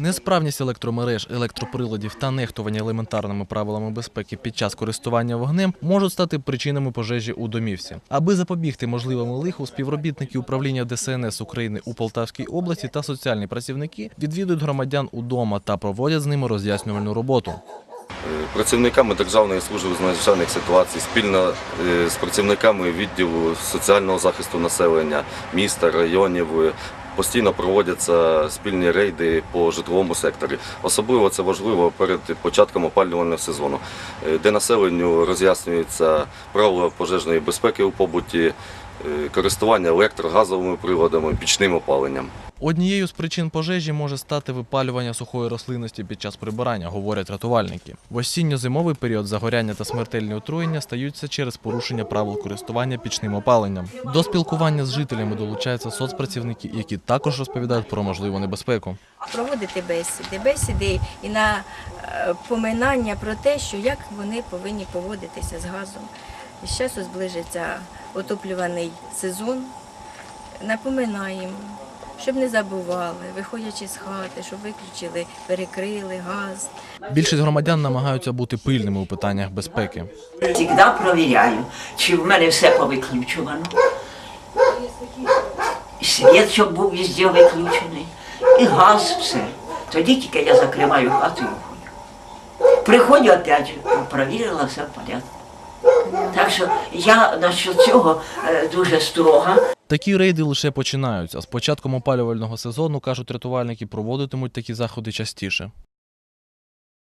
Несправність електромереж, електроприладів та нехтування елементарними правилами безпеки під час користування вогнем можуть стати причинами пожежі у домівці. Аби запобігти можливому лиху, співробітники управління ДСНС України у Полтавській області та соціальні працівники відвідують громадян удома та проводять з ними роз'яснювальну роботу. Е, Працівниками Державної служби з надзвичайних ситуацій спільно е, з працівниками відділу соціального захисту населення міста, районів постійно проводяться спільні рейди по житловому секторі. Особливо це важливо перед початком опалювального сезону, е, де населенню роз'яснюються правила пожежної безпеки у побуті, користування електрогазовими приладами, пічним опаленням. Однією з причин пожежі може стати випалювання сухої рослинності під час прибирання, говорять рятувальники. В осінньо-зимовий період загоряння та смертельні отруєння стаються через порушення правил користування пічним опаленням. До спілкування з жителями долучаються соцпрацівники, які також розповідають про можливу небезпеку. проводити бесіди, бесіди і на е, поминання про те, що як вони повинні поводитися з газом. І зараз зближиться отоплюваний сезон. Напоминаємо, щоб не забували, виходячи з хати, щоб виключили, перекрили газ. Більшість громадян намагаються бути пильними у питаннях безпеки. Завжди провіряю, чи в мене все повиключувано. І Світ, щоб був везде виключений, і газ все. Тоді тільки я закриваю хату і виходжу. Приходжу опять, провірила, все в порядку. Так що я насчет цього е, дуже строга. Такі рейди лише починаються. З початком опалювального сезону, кажуть рятувальники, проводитимуть такі заходи частіше.